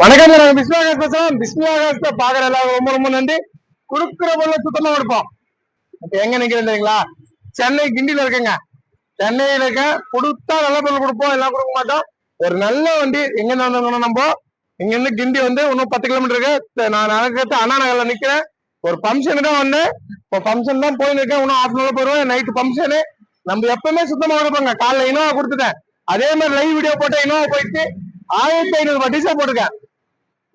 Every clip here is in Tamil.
வணக்கம் நாங்கள் பிஸ்மிலாகாஸ் பேசுறோம் பிஸ்மிலாகாஸ்ல பாக்குற எல்லாரும் ரொம்ப ரொம்ப நன்றி. கொடுக்குற பொருளை சுத்தமா கொடுப்போம். இப்ப எங்க நிக்கிறேன் தெரியுங்களா? சென்னை கிண்டில இருக்கேங்க. சென்னையில இருக்க கொடுத்தா நல்ல பொருள் கொடுப்போம். எல்லாம் கொடுக்க மாட்டோம். ஒரு நல்ல வண்டி எங்க இருந்து நம்ம? இங்க இருந்து கிண்டி வந்து இன்னும் பத்து கிலோமீட்டர் இருக்கு. நான் நடக்கிறது அண்ணா நகர்ல நிக்கிறேன். ஒரு ஃபங்க்ஷனு தான் வந்தேன். இப்போ ஃபங்க்ஷன் தான் போயின்னு இருக்கேன். இன்னும் ஆஃப் அன் போயிருவேன் நைட்டு ஃபங்க்ஷனு நம்ம எப்பவுமே சுத்தமா கொடுப்போங்க. காலைல இனோவா கொடுத்துட்டேன். அதே மாதிரி லைவ் வீடியோ போட்ட இனோவா போயிட்டு ஆயிரத்தி ஐநூறு ரூபாய் டீசல் போட்டிருக்கேன்.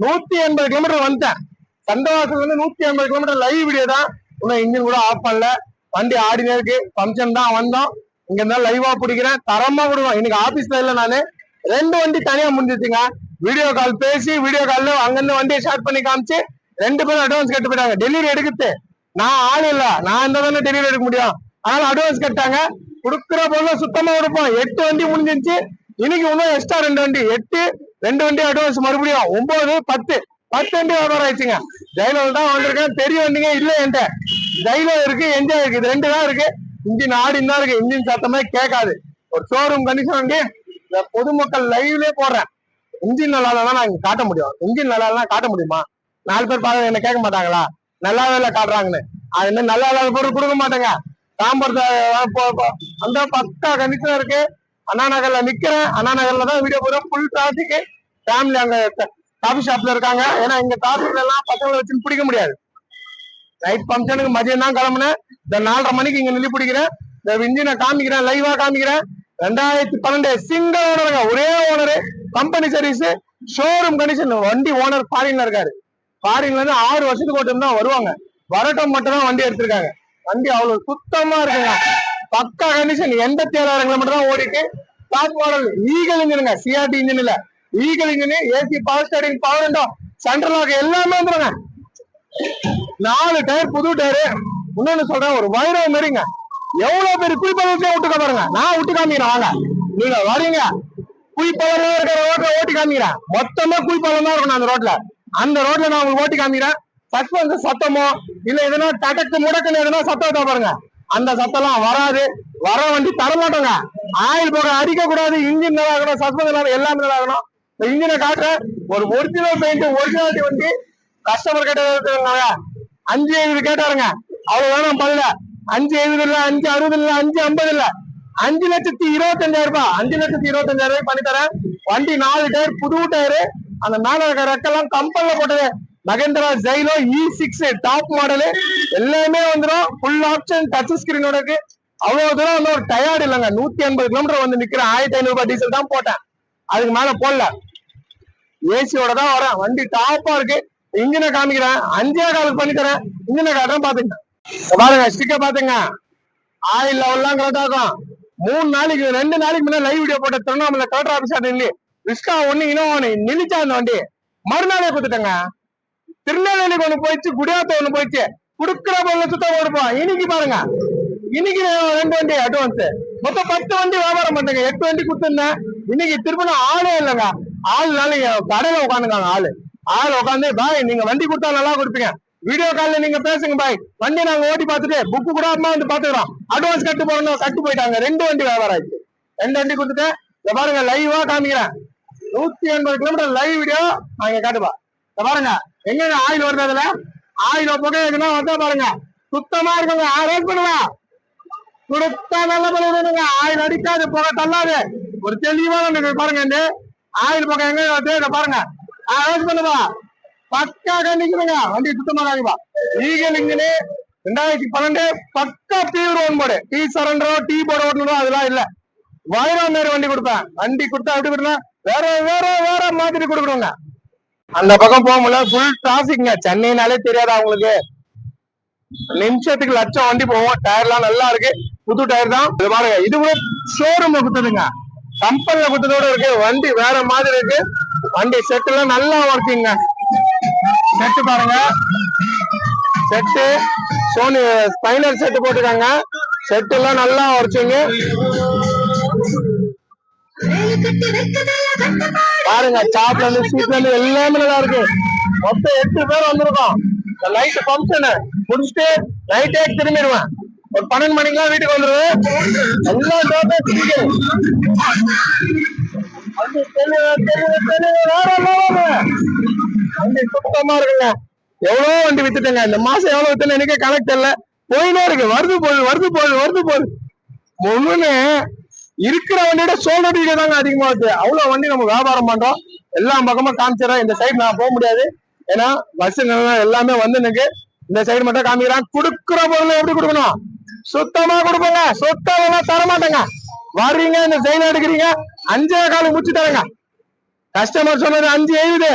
நூத்தி எண்பது கிலோமீட்டர் வந்துட்டேன். சந்தவாசல் வந்து நூத்தி எண்பது கிலோமீட்டர் லைவ் வீடியோ தான். இன்னும் இன்ஜின் கூட ஆஃப் பண்ணல. வண்டி ஆடினே இருக்கு. ஃபங்க்ஷன் தான் வந்தோம். இங்க இருந்தாலும் லைவா பிடிக்கிறேன். தரமா விடுவோம் இன்னைக்கு ஆபீஸ்ல இல்ல நானு. ரெண்டு வண்டி தனியா முடிஞ்சிச்சுங்க. வீடியோ கால் பேசி வீடியோ கால்ல அங்கிருந்து வண்டியை ஷேர் பண்ணி காமிச்சு ரெண்டு பேரும் அட்வான்ஸ் கட்டு போயிட்டாங்க. டெலிவரி எடுக்குது. நான் ஆள் இல்ல. நான் இருந்தா தானே டெலிவரி எடுக்க முடியும். அதனால அட்வான்ஸ் கட்டாங்க. கொடுக்குற பொருளை சுத்தமா கொடுப்போம். எட்டு வண்டி முடிஞ்சிருச்சு. இன்னைக்கு இன்னும் எக்ஸ்ட்ரா ரெண்டு வண்டி. எட்டு ரெண்டு வண்டி அட்வான்ஸ் மறுபடியும் ஒன்பது பத்து. பத்து வண்டி வியாபாரம் ஆயிடுச்சுங்க. ஜெயிலர் தான் வந்திருக்கேன் பெரிய வண்டிங்க இல்லை என்கிட்ட. ஜெயிலர் இருக்கு என்ஜாய் இருக்கு. ரெண்டு தான் இருக்கு. இன்ஜின் ஆடின் தான் இருக்கு. இன்ஜின் சத்தமே கேட்காது. ஒரு ஷோரூம் கண்டிஷன் வண்டி பொதுமக்கள் லைவ்லயே போடுறேன். இன்ஜின் நல்லா தான் நான் இங்க காட்ட முடியும். இன்ஜின் நல்லா தான் காட்ட முடியுமா? நாலு பேர் பார்த்து என்ன கேட்க மாட்டாங்களா? நல்லாவே இல்லை காட்டுறாங்கன்னு. அது என்ன நல்லா இல்லாத பொருள் கொடுக்க மாட்டேங்க. தாம்பரத்தை அந்த பக்கா கண்டிஷன் இருக்கு. அண்ணா நகர்ல நிக்கிறேன். அண்ணா நகர்ல தான் வீடியோ போறோம் ஃபுல் டிராபிக் ஃபேமிலி அங்க காபி ஷாப்ல இருக்காங்க. ஏன்னா இங்க டிராபிக்ல எல்லாம் பசங்களை வச்சு பிடிக்க முடியாது. நைட் ஃபங்க்ஷனுக்கு மதியம் தான் கிளம்புனேன். இந்த நாலரை மணிக்கு இங்க நில்லி பிடிக்கிறேன். இந்த இன்ஜினை காமிக்கிறேன் லைவா காமிக்கிறேன். ரெண்டாயிரத்தி பன்னெண்டு சிங்கிள் ஓனருங்க ஒரே owner company service showroom condition வண்டி ஓனர் ஃபாரின்ல இருக்காரு. ஃபாரின்ல இருந்து ஆறு வருஷத்துக்கு ஓட்டம் தான் வருவாங்க. வரட்டம் மட்டும் தான் வண்டி எடுத்திருக்காங்க. வண்டி அவ்வளவு சுத்தமா இருக்குங்க. பக்கா கண்டிஷன் எண்பத்தி ஏழாயிரம் கிலோமீட்டர் தான் ஓடிட்டு டாப் மாடல் ஈகல் இன்ஜினுங்க சிஆர்டி இன்ஜின் இல்ல. Eagle engine AC power steering power window central lock எல்லாமே வந்துருங்க. நாலு டயர் புது டயரு இன்னொன்னு சொல்றேன் ஒரு வைரம் மாரிங்க. எவ்வளவு பேர் குளிப்பதற்கே விட்டு பாருங்க. நான் விட்டு காமிக்கிறேன் வாங்க. நீங்க வரீங்க. குளிப்பதம் இருக்கிற ரோட்ல ஓட்டி காமிக்கிறேன். மொத்தமா குளிப்பதம் தான் இருக்கணும் அந்த ரோட்ல அந்த ரோட்ல நான் உங்களுக்கு ஓட்டி காமிக்கிறேன். சஸ்பென்ஸ் சத்தமோ இல்ல எதனா தடக்கு முடக்குன்னு எதனா சத்தம் பாருங்க. அந்த சத்தம்லாம் வராது. வர வண்டி தரமாட்டோங்க. ஆயில் போக அடிக்க கூடாது இன்ஜின் நல்லா இருக்கணும் சஸ்பென்ஸ் நல்லா எல்லாமே நல்லா இருக்கணும் இந்த இன்ஜினை காட்டுறேன் ஒரு ஒரிஜினல் பெயிண்ட் ஒரிஜினாலிட்டி வண்டி கஸ்டமர் கிட்ட அஞ்சு எழுபது கேட்டாருங்க. அவ்வளவு வேணும் பதில. அஞ்சு எழுபது இல்ல அஞ்சு அறுபது இல்ல அஞ்சு ஐம்பது இல்ல. அஞ்சு லட்சத்தி இருபத்தஞ்சாயிரம் ரூபாய். அஞ்சு லட்சத்தி இருபத்தஞ்சாயிரம் ரூபாய் பண்ணி தரேன் வண்டி நாலு டயர் புது டயரு. அந்த மேல இருக்க ரெக்கெல்லாம் கம்பல்ல போட்டது. Mahindra Xylo E six top model எல்லாமே வந்துடும் ஃபுல் ஆப்ஷன் டச் ஸ்கிரீனோட இருக்கு. அவ்வளவு தூரம் வந்து ஒரு டயர்டு இல்லைங்க. நூத்தி எண்பது கிலோமீட்டர் வந்து நிக்கிறேன் ஆயிரத்தி ஐநூறு ரூபாய் டீசல் தான் போட்டேன். அதுக்கு மேல போடல. ஏசியோட தான் வரேன். வண்டி டாப்பா இருக்கு. இன்ஜினை காமிக்கிறேன். அஞ்சே காலுக்கு பண்ணி தரேன். இன்ஜினை காட்டுறேன் பாத்துங்க பாருங்க ஸ்டிக்கர் பாத்துங்க ஆயில் லெவல்லாம் கரெக்டா இருக்கும். மூணு நாளைக்கு ரெண்டு நாளைக்கு முன்னாடி லைவ் வீடியோ போட்ட திருவண்ணாமலை கலெக்டர் ஆபீஸ் நில்லி. ரிஸ்கா ஒண்ணு இன்னும் ஒண்ணு நிலிச்சா அந்த வண்டி? மறுநாளே கொடுத்துட்டேங்க. திருநெல்வேலிக்கு ஒண்ணு போயிடுச்சு குடியாத்த ஒண்ணு போயிடுச்சு. குடுக்கிற பொருளை சுத்தம் கொடுப்போம். இன்னைக்கு பாருங்க. இன்னைக்கு நான் ரெண்டு வண்டி அட்வான்ஸ் மொத்தம் பத்து வண்டி வியாபாரம் பண்ணுங்க எட்டு வண்டி கொடுத்துருந்தேன். இன்னைக்கு திரும்ப ஆளே இல்லைங்க. ஆளுனால கடையில உட்காந்துக்காங்க ஆளு. ஆள் உட்காந்து பாய் நீங்க வண்டி கொடுத்தா நல்லா கொடுப்பீங்க. வீடியோ கால்ல நீங்க பேசுங்க பாய். வண்டி நாங்க ஓட்டி பார்த்துட்டு புக்கு கூட அம்மா வந்து பாத்துக்கிறோம் அட்வான்ஸ் கட்டு போகணும் கட்டு போயிட்டாங்க. ரெண்டு வண்டி வியாபாரம் ஆயிடுச்சு. ரெண்டு வண்டி கொடுத்துட்டேன். இத பாருங்க லைவா காமிக்கிறேன். நூத்தி எண்பது கிலோமீட்டர் லைவ் வீடியோ நாங்க காட்டுப்பா. இத பாருங்க. எங்க ஆயில் வருது அதுல? ஆயில புகை எதுனா வந்தா பாருங்க. சுத்தமா இருக்குங்க. ரேட் பண்ணுவா கொடுத்தா நல்ல பண்ணுங்க ஆயில் அடிக்காது புகை தள்ளாது. ஒரு தெளிவான பாருங்க இந்த ஆயில் புகை எங்க வருது? பாருங்க. ரேட் பண்ணுவா பக்கா கண்டிக்கிறங்க வண்டி சுத்தமா காமிப்பா லீகல் இங்கிலே ரெண்டாயிரத்தி பன்னெண்டு பக்கா பியூர் ஒன் போர்டு டீ சரண்டரோ டீ போர்டு ஓட்டணும் அதெல்லாம் இல்ல. வைரம் மாரி வண்டி கொடுப்பேன். வண்டி கொடுத்தா எப்படி கொடுக்கணும் வேற வேற வேற மாதிரி கொடுக்கணுங்க. அந்த பக்கம் போக முடியல. ஃபுல் டிராபிக்ங்க சென்னைனாலே தெரியாதா அவங்களுக்கு நிமிஷத்துக்கு லட்சம் வண்டி போவோம். டயர்லாம் நல்லா இருக்கு. புது டயர் தான். இது பாருங்க. இது கூட ஷோரூம்ல குத்துதுங்க. கம்பெனில குத்ததோட இருக்கு. வண்டி வேற மாதிரி இருக்கு. வண்டி செட் எல்லாம் நல்லா ஒர்க்கிங்க செட்டு பாருங்க. செட்டு சோனி ஸ்பைனர் செட்டு போட்டுருக்காங்க. செட் எல்லாம் நல்லா ஒர்க்கிங்க பாருங்க சாப்ல இருந்து சீட்ல இருந்து எல்லாமே நல்லா இருக்கு. மொத்தம் எட்டு பேர் வந்திருக்கோம். நைட் ஃபங்க்ஷனு முடிச்சுட்டு நைட்டே திரும்பிடுவேன். ஒரு பன்னெண்டு மணிக்கெல்லாம் வீட்டுக்கு வந்துருவேன் எல்லா டோட்டா level. வண்டி சுத்தமா இருக்குங்க எவ்வளவு வண்டி வித்துட்டேங்க. இந்த மாசம் எவ்வளவு வித்துன்னு எனக்கே கணக்கு தெரியல. போயினே இருக்கு. வருது போகுது வருது போகுது வருது போகுது ஒண்ணுன்னு இருக்கிற வண்டியோட சோழடிக்க தாங்க அதிகமா இருக்கு. அவ்வளவு வண்டி நம்ம வியாபாரம் பண்றோம். எல்லா பக்கமும் காமிச்சிடறோம் இந்த சைடு நான் போக முடியாது. ஏன்னா பஸ் எல்லாமே வந்து எனக்கு இந்த சைடு மட்டும் காமிக்கிறான். கொடுக்குற பொருள் எப்படி கொடுக்கணும்? சுத்தமா கொடுப்போங்க. சுத்தம் தர மாட்டேங்க வர்றீங்க இந்த சைடு எடுக்கிறீங்க அஞ்சே காலம் முடிச்சு தரேங்க. கஸ்டமர் சொன்னது அஞ்சு எழுது.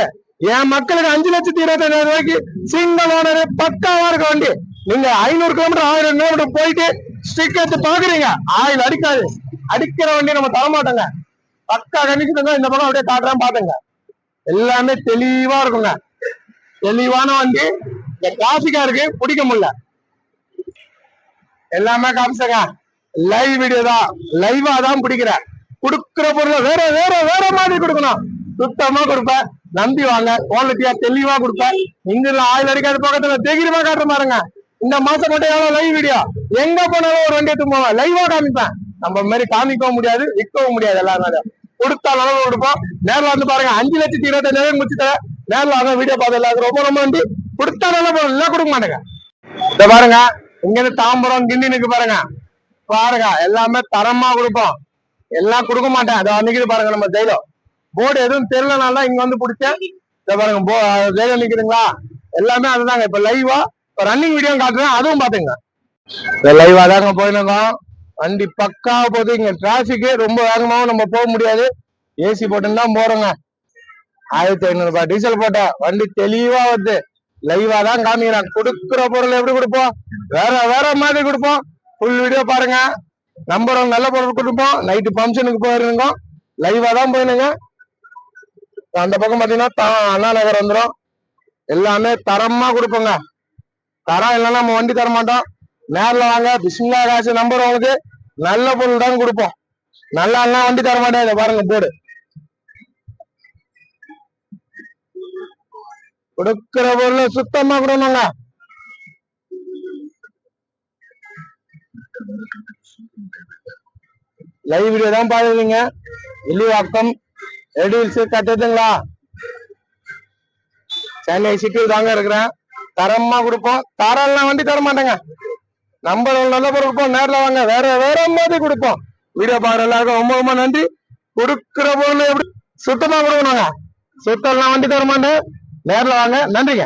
என் மக்களுக்கு அஞ்சு லட்சத்தி இருபத்தஞ்சாயிரம் ரூபாய்க்கு சிங்கிள் ஓனர் பக்காவா இருக்க வண்டி. நீங்க ஐநூறு கிலோமீட்டர் ஆயிரம் கிலோமீட்டர் போயிட்டு ஸ்டிக் எடுத்து பாக்குறீங்க ஆயில் அடிக்காது. அடிக்கிற வண்டி நம்ம தர மாட்டோங்க. பக்கா கண்டிச்சு இந்த பக்கம் அப்படியே காட்டுறேன் பாத்துங்க. எல்லாமே தெளிவா இருக்குங்க. தெளிவான வண்டி. இந்த டிராபிக்கா இருக்கு பிடிக்க முடியல. எல்லாமே காமிச்சங்க லைவ் வீடியோ தான். லைவா தான் பிடிக்கிறேன். கொடுக்குற பொருளை வேற வேற வேற மாதிரி கொடுக்கணும். சுத்தமா கொடுப்பேன். நம்பி வாங்க. குவாலிட்டியா தெளிவா கொடுப்பேன். இங்க ஆயில் அடிக்காத பக்கத்துல தைரியமா காட்டுற பாருங்க இந்த மாசம் மட்டும் எவ்வளவு லைவ் வீடியோ எங்க போனாலும் ஒரு வண்டியை தும்புவேன் லைவா காமிப்பேன். நம்ம மாதிரி காமிக்கவும் முடியாது விற்கவும் முடியாது எல்லாரும் கொடுத்தா அளவு கொடுப்போம். நேர்ல வந்து பாருங்க அஞ்சு லட்சத்தி இருபத்தஞ்சாயிரம் முடிச்சுட்டேன் நேரில் வாங்க வீடியோ பார்த்து எல்லாருக்கும் ரொம்ப ரொம்ப நன்றி. கொடுத்தா நல்லா போகணும் இல்லை கொடுக்க மாட்டேங்க. இத பாருங்க இங்க இருந்து தாம்பரம் கிண்டினுக்கு பாருங்க. பாருங்க எல்லாமே தரமா கொடுப்போம். எல்லாம் கொடுக்க மாட்டேன். அதை அன்னைக்கு பாருங்க நம்ம ஜெயிலோ. போர்டு எதுவும் தெரியலனால இங்க வந்து பிடிச்சேன். இத பாருங்க போ ஜெயில நிக்குதுங்களா? எல்லாமே அதுதாங்க. இப்ப லைவா இப்போ ரன்னிங் வீடியோ காட்டுறேன் அதுவும் பாத்துங்க லைவா தாங்க போயிருந்தோம். வண்டி பக்கா போது இங்க டிராபிக் ரொம்ப வேகமாவும் நம்ம போக முடியாது. ஏசி போட்டுன்னு தான் போறோங்க. ஆயிரத்தி ஐநூறு ரூபாய் டீசல் போட்ட வண்டி தெளிவா வருது. லைவா தான் காமிக்கிறான். கொடுக்குற பொருள் எப்படி கொடுப்போம்? வேற வேற மாதிரி கொடுப்போம். ஃபுல் வீடியோ பாருங்க. நம்பர் நல்ல பொருள் கொடுப்போம். நைட்டு ஃபங்க்ஷனுக்கு போயிருந்தோம் லைவா தான் போயிருங்க அந்த பக்கம் பாத்தீங்கன்னா அண்ணா நகர் வந்துடும் எல்லாமே தரமா கொடுப்போங்க. தரம் இல்லைன்னா நம்ம வண்டி தர மாட்டோம் நேரில் வாங்க. பிஸ்மில்லா காசு நம்பர் உங்களுக்கு. நல்ல பொருள் தான் கொடுப்போம். நல்லா எல்லாம் வண்டி தர மாட்டேன் பாருங்க போடு. கொடுக்கிற பொருள் சுத்தமா கொடுங்க லைவ் வீடியோ தான் பாக்குறீங்க வெளிவாக்கம் ரெடியூல்ஸ் கட்டுதுங்களா? சென்னை சிட்டியில் தாங்க இருக்கிறேன். தரமா கொடுப்போம். தரம்லாம் வண்டி தர மாட்டேங்க. நம்மளோட நல்ல பொருள் கொடுப்போம் நேரில் வாங்க. வேற வேற மாதிரி கொடுப்போம். வீடியோ பாக்குற எல்லாருக்கும் ரொம்ப ரொம்ப நன்றி. கொடுக்குற பொருள் எப்படி சுத்தமா கொடுக்கணுங்க? சுத்தம் நான் வண்டி தர மாட்டேன் நேரில் வாங்க. நன்றிங்க.